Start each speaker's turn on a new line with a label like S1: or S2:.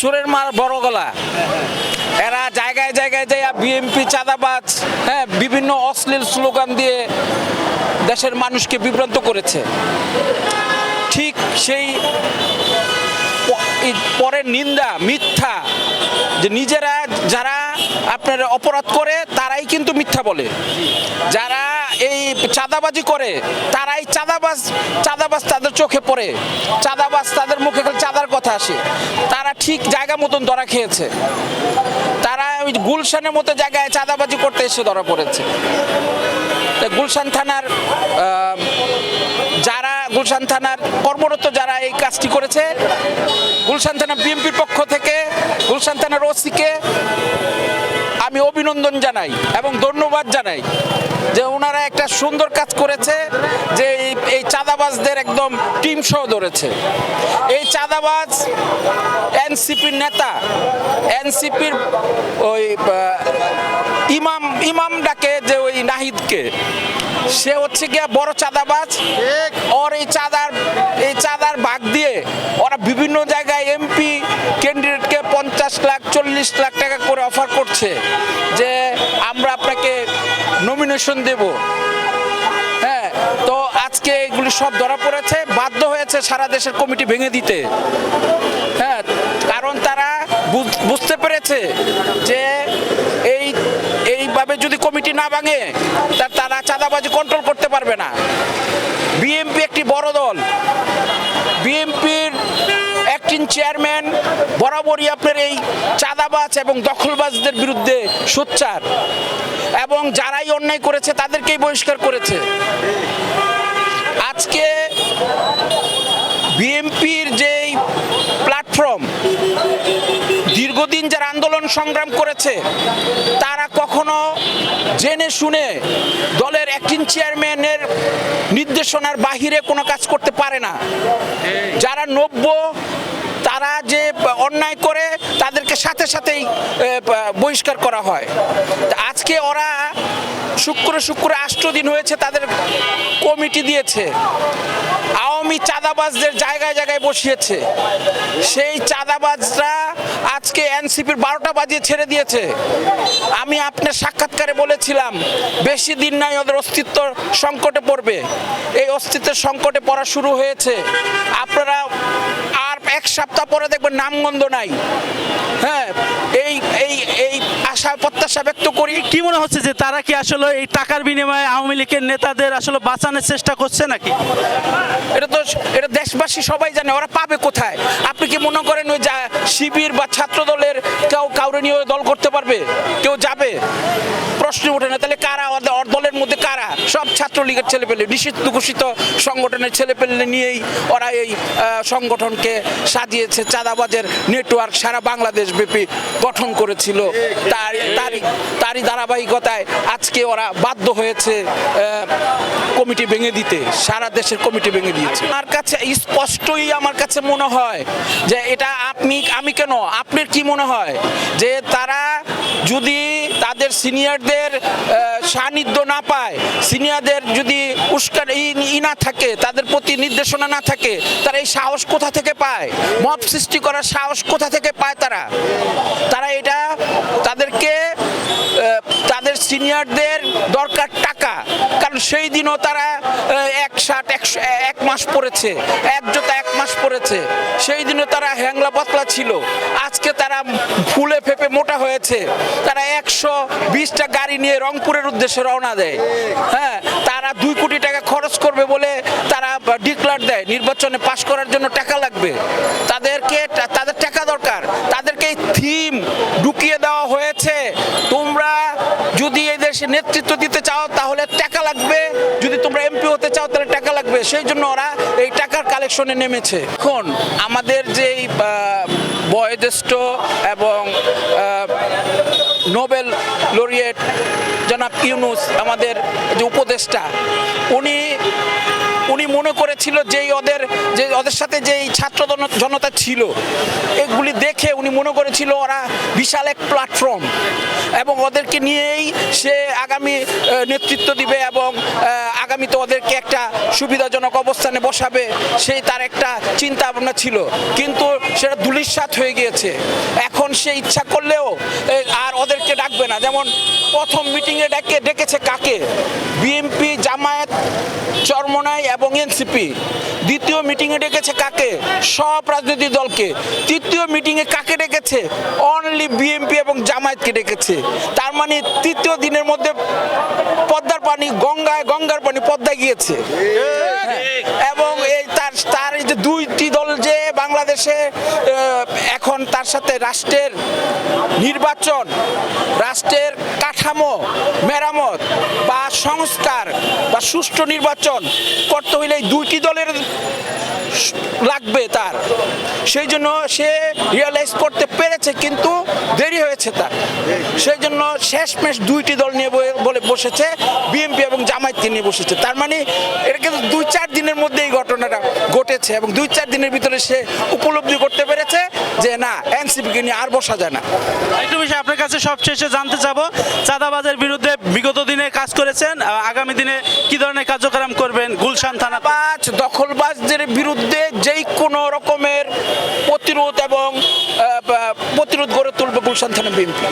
S1: চোরের মার বড় গলা। এরা জায়গায় জায়গায় যাইয়া বিএমপি চাঁদাবাজ হ্যাঁ বিভিন্ন অশ্লীল স্লোগান দিয়ে দেশের মানুষকে বিভ্রান্ত করেছে। ঠিক সেই পরে নিন্দা, মিথ্যা যে নিজেরা যারা আপনার অপরাধ করে, তারাই কিন্তু মিথ্যা বলে। যারা এই চাঁদাবাজি করে, তারাই চাঁদাবাজ চাঁদাবাজ তাদের চোখে পড়ে। চাঁদাবাজ তাদের মুখে খালি চাঁদার কথা আসে। তারা ঠিক জায়গা মতন ধরা খেয়েছে। তারা ওই গুলশানের মতো জায়গায় চাঁদাবাজি করতে এসে ধরা পড়েছে। গুলশান থানার গুলশান থানার কর্মরত যারা এই কাজটি করেছে, গুলশান থানা বিএনপির পক্ষ থেকে, গুলশান থানার ওসিকে আমি অভিনন্দন জানাই এবং ধন্যবাদ জানাই যে ওনারা একটা সুন্দর কাজ করেছে, যে এই- চাঁদাবাজদের একদম টিম সহ ধরেছে। এই চাঁদাবাজ এনসিপির নেতা, এনসিপির ওই ইমাম ইমাম ডাকে যে ওই নাহিদকে সে হচ্ছে গিয়া বড় চাঁদাবাজ। ওর এই চাঁদার এই চাঁদার ভাগ দিয়ে ওরা বিভিন্ন জায়গায় এমপি ক্যান্ডিডেটকে পঞ্চাশ লাখ চল্লিশ লাখ টাকা করে অফার করছে যে আমরা আপনাকে নমিনেশন দেব। হ্যাঁ তো আজকে এগুলি সব ধরা পড়েছে বাধ্য হয়েছে সারা দেশের কমিটি ভেঙে দিতে। হ্যাঁ কারণ তারা বুঝ- বুঝতে পেরেছে যে এই এইভাবে যদি কমিটি না ভাঙে তারা চাঁদাবাজি কন্ট্রোল করতে পারবে না। বিএমপি একটি বড় দল। বিএমপির অ্যাক্টিং চেয়ারম্যান বরাবরই আপনার এই চাঁদাবাজ এবং দখলবাজদের বিরুদ্ধে সোচ্চার। এবং যারাই অন্যায় করেছে, তাদেরকেই বহিষ্কার করেছে। আজকে বিএমপির যেই প্ল্যাটফর্ম দীর্ঘদিন যারা আন্দোলন সংগ্রাম করেছে, তারা কখনো জেনে শুনে দলের অ্যাক্টিং চেয়ারম্যানের নির্দেশনার বাহিরে কোনো কাজ করতে পারে না। যারা নব্য তারা যে অন্যায় করে তাদেরকে সাথে সাথেই বহিষ্কার করা হয়। আজকে ওরা শুক্র শুক্র আষ্ট দিন হয়েছে তাদের কমিটি দিয়েছে। আওয়ামী চাঁদাবাজদের জায়গায় জায়গায় বসিয়েছে। সেই চাঁদাবাজরা আজকে এনসিপির বারোটা বাজিয়ে ছেড়ে দিয়েছে। আমি আপনার সাক্ষাৎকারে বলেছিলাম, বেশি দিন নাই ওদের অস্তিত্ব সংকটে পড়বে। এই অস্তিত্বের সংকটে পড়া শুরু হয়েছে। আপনারা এক সপ্তাহ পরে দেখবেন নামগন্ধ নাই। হ্যাঁ এই এই এই আশা প্রত্যাশা ব্যক্ত করি।
S2: কি মনে হচ্ছে যে তারা কি আসলে এই টাকার বিনিময়ে আওয়ামী লীগের নেতাদের আসলে বাঁচানোর চেষ্টা করছে নাকি?
S1: এটা তো এটা দেশবাসী সবাই জানে ওরা পাবে কোথায়? আপনি কি মনে করেন ওই যা শিবির বা ছাত্র দলের কেউ কাউরে নিয়ে দল করতে পারবে? কেউ যাবে? প্রশ্ন ওঠে না। তাহলে কারা দলের মধ্যে কারা? সব ছাত্রলীগের ছেলে পেলে নিষিদ্ধ ঘোষিত সংগঠনের ছেলে পেলে নিয়েই ওরা এই সংগঠনকে সাজিয়েছে। চাঁদাবাজের নেটওয়ার্ক সারা বাংলাদেশ ব্যাপী গঠন করেছিল তার তারই ধারাবাহিকতায় আজকে ওরা বাধ্য হয়েছে কমিটি ভেঙে দিতে। সারা দেশের কমিটি ভেঙে দিয়েছে। আমার কাছে স্পষ্টই আমার কাছে মনে হয় যে এটা আপনি, আমি কেন? আপনার কি মনে হয় যে তারা যদি তাদের সিনিয়রদের সান্নিধ্য না পায়, সিনিয়রদের যদি উস্কার ই না থাকে, তাদের প্রতি নির্দেশনা না থাকে, তারা এই সাহস কোথা থেকে পায়? মব সৃষ্টি করার সাহস কোথা থেকে পায় তারা? তারা এটা তাদেরকে আহ, তাদের সিনিয়রদের দরকার টাকা। কারণ সেই দিনও তারা এক শার্ট একশো এক মাস পরেছে এক জোতা এক মাস পরেছে সেই দিনও তারা হ্যাংলা পাতলা ছিল। আজকে তারা ফুলে ফেপে মোটা হয়েছে। তারা একশো বিশটা গাড়ি নিয়ে রংপুরের উদ্দেশ্যে রওনা দেয়। হ্যাঁ তারা দুই কোটি টাকা খরচ করবে বলে তারা ডিক্লার দেয়। নির্বাচনে পাশ করার জন্য টাকা লাগবে। তাদেরকে তাদের টাকা দরকার। তাদেরকে থিম ঢুকিয়ে যদি এই দেশে নেতৃত্ব দিতে চাও, তাহলে টাকা লাগবে। যদি তোমরা এমপি হতে চাও, তাহলে টাকা লাগবে। সেই জন্য ওরা এই টাকার কালেকশনে নেমেছে। এখন আমাদের যেই বয়োজ্যেষ্ঠ এবং নোবেল লরিয়েট জনাব ইউনুস, আমাদের যে উপদেষ্টা, উনি উনি মনে করেছিল যে ওদের যে ওদের সাথে যে এই ছাত্র জন- জনতা ছিল, এগুলি দেখে উনি মনে করেছিল ওরা বিশাল এক প্ল্যাটফর্ম এবং ওদেরকে নিয়েই সে আগামী নেতৃত্ব দিবে এবং আগামীতে ওদেরকে একটা সুবিধাজনক অবস্থানে বসাবে, সেই তার একটা চিন্তা ভাবনা ছিল। কিন্তু সেটা ধুলিস্বাত হয়ে গিয়েছে। এখন সে ইচ্ছা করলেও আর ওদেরকে ডাকবে না। যেমন প্রথম মিটিংয়ে ডেকে, ডেকেছে কাকে? বিএনপি জামায়াত চরমনাই এবং এনসিপি। দ্বিতীয় মিটিংয়ে ডেকেছে কাকে? সব রাজনৈতিক দলকে। তৃতীয় মিটিংয়ে কাকে ডেকেছে? অনলি বিএনপি এবং জামায়াতকে ডেকেছে। তার মানে তৃতীয় দিনের মধ্যে পদ্মার পানি গঙ্গায়, গঙ্গার পানি পদ্মায় গিয়েছে। এবং এই তার তার এই যে দুইটি দল যে বাংলাদেশে এখন তার সাথে রাষ্ট্রের নির্বাচন, রাষ্ট্রের কাঠামো, মেরামত বা সংস্কার বা সুষ্ঠু নির্বাচন করতে হইলে এই দুইটি দলের লাগবে তার। সেই জন্য সে রিয়েলাইজ করতে পেরেছে কিন্তু দেরি হয়েছে তার। সেই জন্য শেষমেশ দুইটি দল নিয়ে বলে বসেছে, বিএনপি এবং জামায়াতকে নিয়ে বসেছে। তার মানে এটা কিন্তু দুই চার দিনের মধ্যে এই ঘটনাটা ঘটেছে এবং দুই চার দিনের ভিতরে সে উপলব্ধি করতে পেরেছে যে না, এনসিপিকে নিয়ে আর বসা যায় না।
S2: একটু বিষয়, আপনার কাছে সবশেষে জানতে চাবো, চাঁদাবাজের বিরুদ্ধে বিগত দিনে কাজ করেছেন আহ, আগামী দিনে কি ধরনের কার্যক্রম করবেন? গুলশান থানা
S1: পাঁচ দখলবাজদের বিরুদ্ধে যেই কোনো রকমের প্রতিরোধ এবং প্রতিরোধ গড়ে তুলবে গুলশান থানা বিএনপি।